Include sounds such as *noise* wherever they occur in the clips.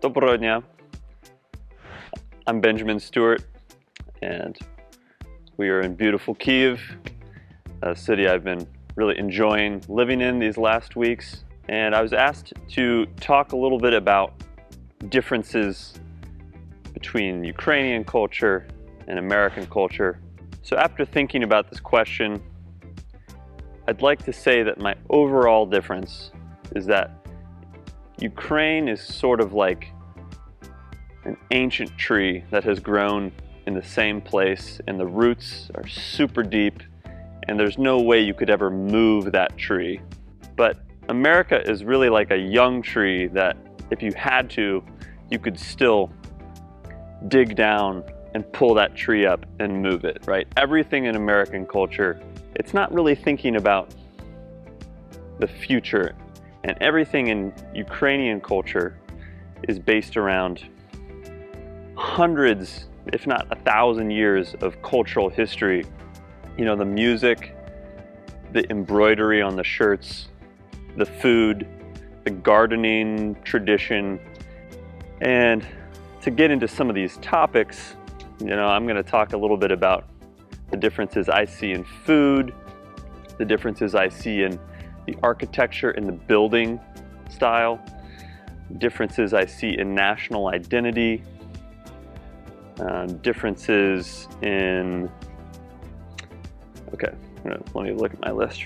Доброго дня. I'm Benjamin Stewart, and we are in beautiful Kiev, a city I've been really enjoying living in these last weeks. And I was asked to talk a little bit about differences between Ukrainian culture and American culture. So, after thinking about this question, I'd like to say that my overall difference is that Ukraine is sort of like an ancient tree that has grown in the same place, and the roots are super deep, and there's no way you could ever move that tree. But America is really like a young tree that, if you had to, you could still dig down and pull that tree up and move it, right? Everything in American culture, it's not really thinking about the future. And everything in Ukrainian culture is based around hundreds, if not a thousand years of cultural history. You know, the music, the embroidery on the shirts, the food, the gardening tradition. And to get into some of these topics, you know, I'm going to talk a little bit about the differences I see in food, the differences I see in the architecture and the building style, differences I see in national identity, uh, differences in. Okay, let me look at my list.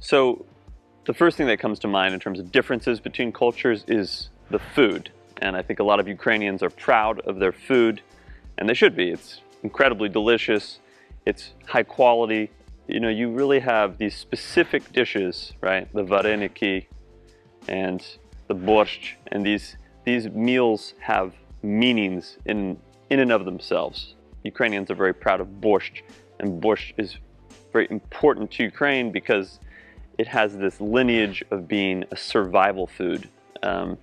So, the first thing that comes to mind in terms of differences between cultures is the food. And I think a lot of Ukrainians are proud of their food, and they should be. It's incredibly delicious, it's high quality. You know, you really have these specific dishes, right? The vareniki and the borscht, and these, these meals have meanings in, in and of themselves. Ukrainians are very proud of borscht, and borscht is very important to Ukraine because it has this lineage of being a survival food. Um,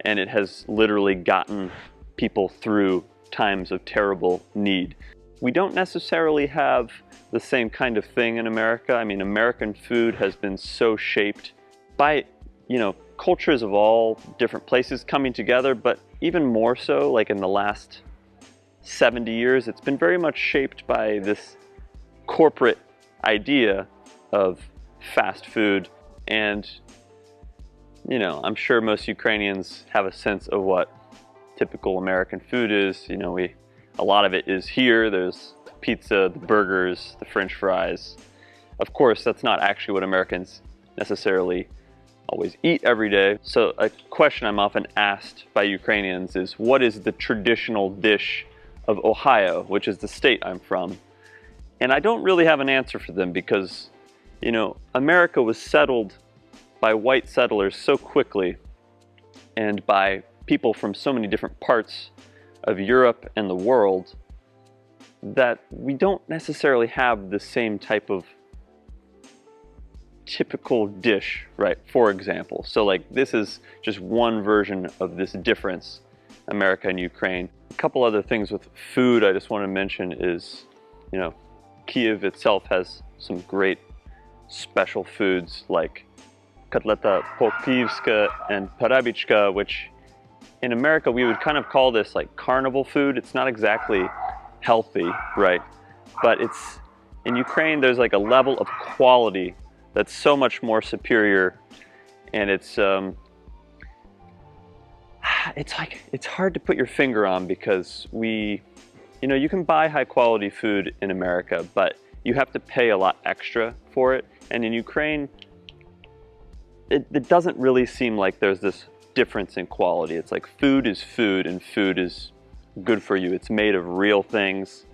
and it has literally gotten people through times of terrible need. We don't necessarily have the same kind of thing in America. I mean, American food has been so shaped by, you know, cultures of all different places coming together, but even more so, like in the last 70 years, it's been very much shaped by this corporate idea of fast food. And, you know, I'm sure most Ukrainians have a sense of what typical American food is. You know, we, a lot of it is here. There's pizza, the burgers, the french fries. Of course, that's not actually what Americans necessarily always eat every day. So a question I'm often asked by Ukrainians is what is the traditional dish of Ohio, which is the state I'm from? And I don't really have an answer for them because you know, America was settled by white settlers so quickly and by people from so many different parts of Europe and the world that we don't necessarily have the same type of typical dish, right? For example. So, like, this is just one version of this difference America and Ukraine. A couple other things with food I just want to mention is, you know, Kiev itself has some great special foods like kotleta pokivska and parabichka, which in America we would kind of call this like carnival food. It's not exactly healthy, right? But it's in Ukraine there's like a level of quality that's so much more superior, and it's um, *sighs* it's like it's hard to put your finger on because we, you know, you can buy high quality food in America, but you have to pay a lot extra for it. And in Ukraine, it, it doesn't really seem like there's this difference in quality. It's like food is food and food is good for you. It's made of real things.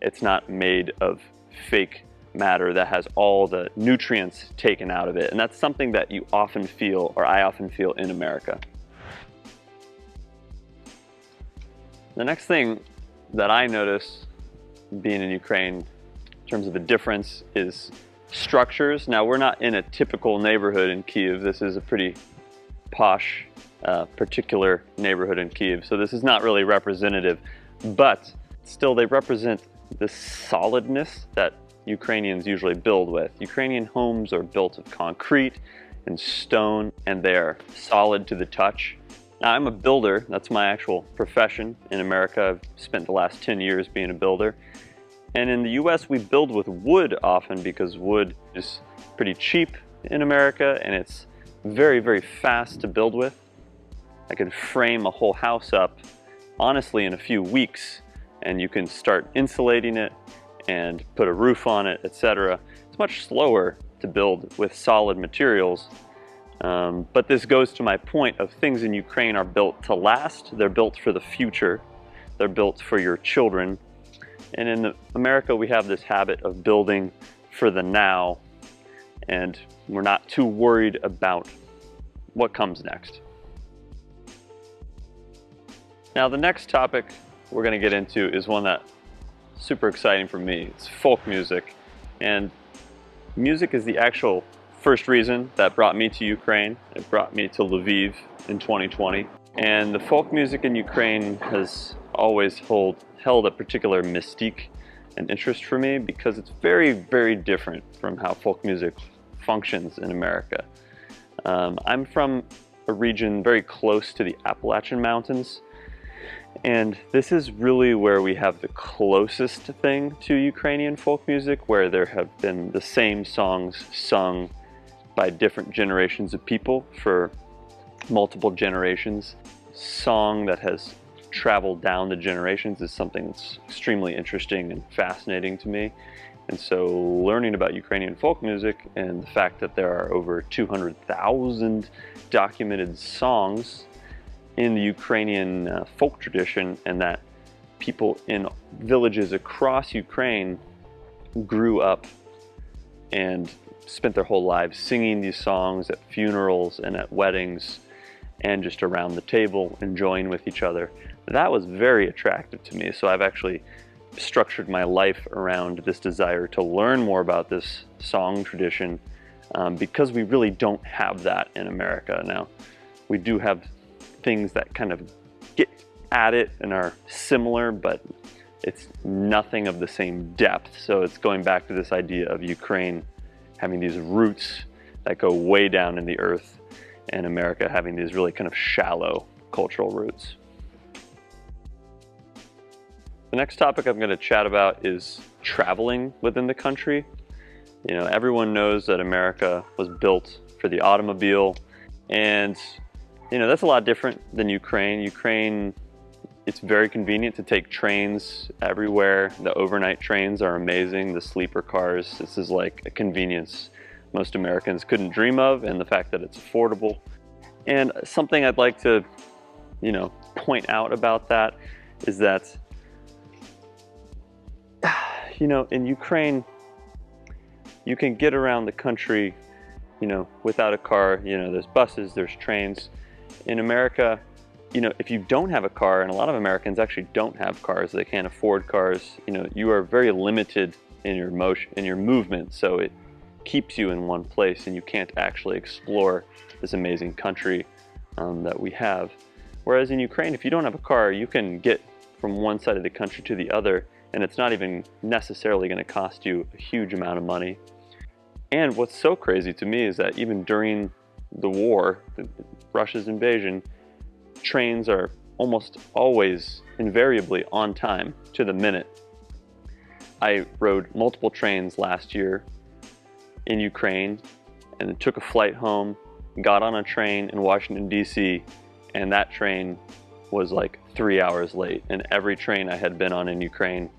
It's not made of fake matter that has all the nutrients taken out of it. And that's something that you often feel, or I often feel in America. The next thing that I notice being in Ukraine in terms of the difference is structures. Now, we're not in a typical neighborhood in Kiev. This is a pretty posh, uh, particular neighborhood in Kiev. So this is not really representative, but still they represent the solidness that Ukrainians usually build with. Ukrainian homes are built of concrete and stone, and they're solid to the touch. Now, I'm a builder, that's my actual profession in America. I've spent the last 10 years being a builder. And in the US, we build with wood often because wood is pretty cheap in America and it's very, very fast to build with. I could frame a whole house up honestly in a few weeks and you can start insulating it and put a roof on it, etc. It's much slower to build with solid materials. Um, but this goes to my point of things in Ukraine are built to last. They're built for the future. They're built for your children. And in America, we have this habit of building for the now, and we're not too worried about what comes next. Now, the next topic we're going to get into is one that super exciting for me. It's folk music. And music is the actual first reason that brought me to Ukraine. It brought me to Lviv in 2020. And the folk music in Ukraine has always hold, held a particular mystique and interest for me because it's very, very different from how folk music functions in America. Um, I'm from a region very close to the Appalachian Mountains, and this is really where we have the closest thing to Ukrainian folk music, where there have been the same songs sung by different generations of people for multiple generations. Song that has traveled down the generations is something that's extremely interesting and fascinating to me. And so learning about Ukrainian folk music and the fact that there are over 200,000 documented songs in the Ukrainian uh, folk tradition and that people in villages across Ukraine grew up and spent their whole lives singing these songs at funerals and at weddings and just around the table enjoying with each other. That was very attractive to me. So I've actually structured my life around this desire to learn more about this song tradition um, because we really don't have that in America. Now, we do have things that kind of get at it and are similar, but it's nothing of the same depth. So it's going back to this idea of Ukraine having these roots that go way down in the earth and America having these really kind of shallow cultural roots. The next topic I'm going to chat about is traveling within the country. You know, everyone knows that America was built for the automobile and you know, that's a lot different than Ukraine. Ukraine, it's very convenient to take trains everywhere. The overnight trains are amazing. The sleeper cars, this is like a convenience most Americans couldn't dream of, and the fact that it's affordable. And something I'd like to, you know, point out about that is that, *sighs* you know, in Ukraine, you can get around the country, you know, without a car. You know, there's buses, there's trains in America, you know, if you don't have a car, and a lot of Americans actually don't have cars, they can't afford cars, you know, you are very limited in your motion, in your movement. So it keeps you in one place and you can't actually explore this amazing country um, that we have. Whereas in Ukraine, if you don't have a car, you can get from one side of the country to the other, and it's not even necessarily going to cost you a huge amount of money. And what's so crazy to me is that even during the war, Russia's invasion, trains are almost always invariably on time to the minute. I rode multiple trains last year in Ukraine and took a flight home, got on a train in Washington, D.C., and that train was like three hours late. And every train I had been on in Ukraine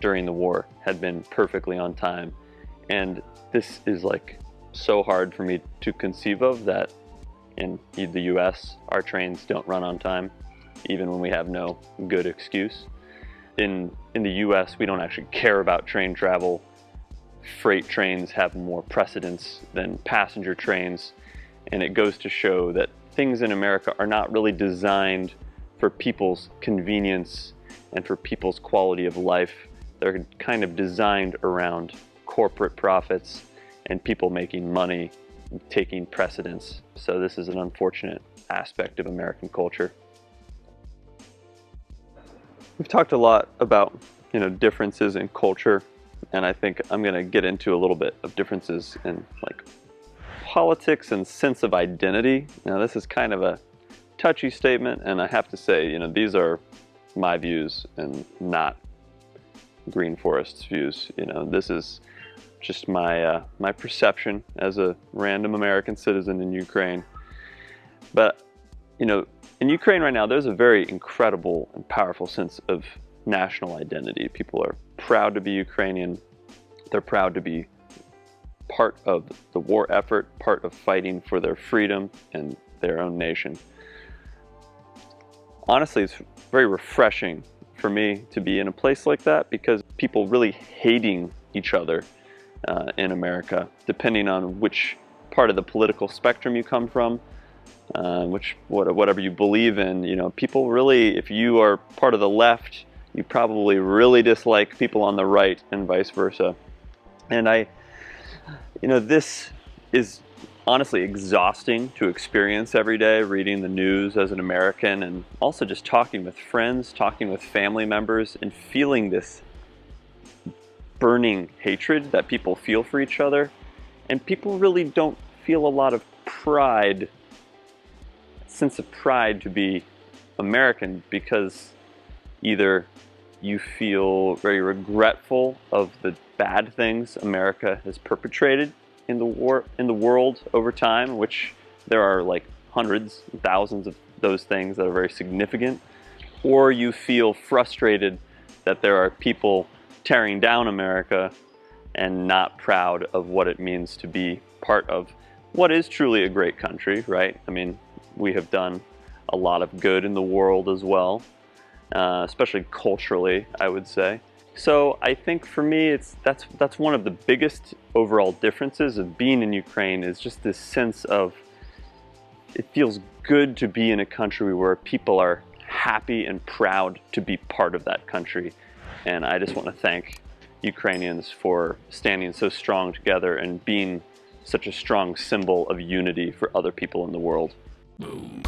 during the war had been perfectly on time. And this is like so hard for me to conceive of that in the US, our trains don't run on time, even when we have no good excuse. In, in the US, we don't actually care about train travel. Freight trains have more precedence than passenger trains, and it goes to show that things in America are not really designed for people's convenience and for people's quality of life. They're kind of designed around corporate profits and people making money taking precedence. So this is an unfortunate aspect of American culture. We've talked a lot about you know differences in culture and I think I'm going to get into a little bit of differences in like politics and sense of identity. Now, this is kind of a touchy statement, and I have to say, you know, these are my views and not Green Forest's views. You know, this is just my uh, my perception as a random American citizen in Ukraine. But you know, in Ukraine right now, there's a very incredible and powerful sense of national identity. People are proud to be Ukrainian. They're proud to be part of the war effort, part of fighting for their freedom and their own nation. Honestly, it's very refreshing for me to be in a place like that because people really hating each other uh, in America, depending on which part of the political spectrum you come from, uh, which whatever you believe in. You know, people really, if you are part of the left, you probably really dislike people on the right, and vice versa. And I, you know, this is honestly exhausting to experience every day reading the news as an American and also just talking with friends, talking with family members, and feeling this burning hatred that people feel for each other. And people really don't feel a lot of pride, sense of pride to be American because either you feel very regretful of the bad things America has perpetrated in the war in the world over time, which there are like hundreds, thousands of those things that are very significant, or you feel frustrated that there are people tearing down America and not proud of what it means to be part of what is truly a great country, right? I mean, we have done a lot of good in the world as well, uh, especially culturally, I would say. So I think for me, it's that's that's one of the biggest overall differences of being in Ukraine is just this sense of it feels good to be in a country where people are happy and proud to be part of that country. And I just want to thank Ukrainians for standing so strong together and being such a strong symbol of unity for other people in the world. Boom.